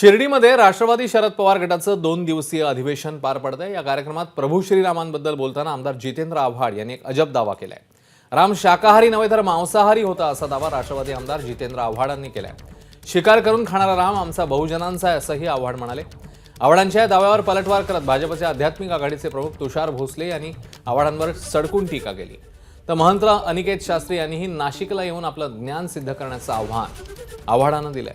शिर्डीमध्ये राष्ट्रवादी शरद पवार गटाचं दोन दिवसीय अधिवेशन पार पडतंय. या कार्यक्रमात प्रभू श्रीरामांबद्दल बोलताना आमदार जितेंद्र आव्हाड यांनी एक अजब दावा केलाय. राम शाकाहारी नव्हे तर मांसाहारी होता असा दावा राष्ट्रवादी आमदार जितेंद्र आव्हाडांनी केलाय. शिकार करून खाणारा राम आमचा बहुजनांचा आहे असंही आव्हाड म्हणाले. आव्हाडांच्या या दाव्यावर पलटवार करत भाजपचे आध्यात्मिक आघाडीचे प्रमुख तुषार भोसले यांनी आव्हाडांवर सडकून टीका केली. तर महंत अनिकेत शास्त्री यांनीही नाशिकला येऊन आपलं ज्ञान सिद्ध करण्याचं आव्हान आव्हाडानं दिलंय.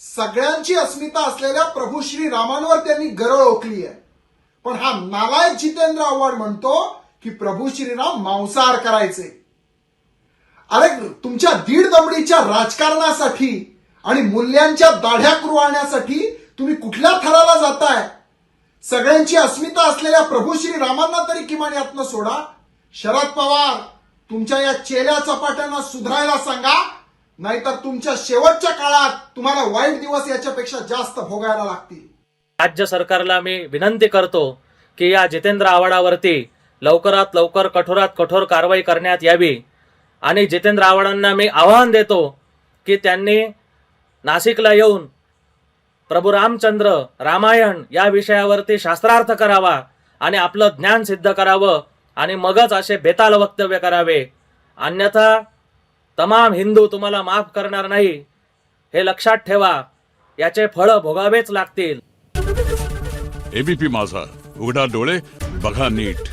सगळ्यांची अस्मिता असलेल्या प्रभू श्री रामांवर त्यांनी गरळ ओकली आहे. पण हा नालायक जितेंद्र आव्हाड म्हणतो की प्रभू श्रीराम मांसाहार करायचे. अरे तुमच्या दीड दमडीच्या राजकारणासाठी आणि मूल्यांच्या दाढ्या कुरवाळण्यासाठी तुम्ही कुठल्या थराला जाताय? सगळ्यांची अस्मिता असलेल्या प्रभू श्री रामांना तरी किमान यातनं सोडा. शरद पवार तुमच्या या चेल्या चपाट्यांना सुधारायला सांगा. नाहीतर तुमच्या शेवटच्या काळात तुम्हाला वाईट दिवस याच्यापेक्षा जास्त भोगायला लागतील. राज्य सरकारला मी विनंती करतो की या जितेंद्र आव्हाडावरती लवकरात लवकर कठोरात कठोर कारवाई करण्यात यावी. आणि जितेंद्र आव्हाडांना मी आवाहन देतो की त्यांनी नाशिकला येऊन प्रभू रामचंद्र रामायण या विषयावरती शास्त्रार्थ करावा आणि आपलं ज्ञान सिद्ध करावं आणि मगच असे बेताल वक्तव्य करावे. अन्यथा तमाम हिंदू तुम्हाला माफ करणार नाही. हे लक्षात ठेवा याचे फळ भोगावेच लागतील. एबीपी माझा उघडा डोळे बघा नीट.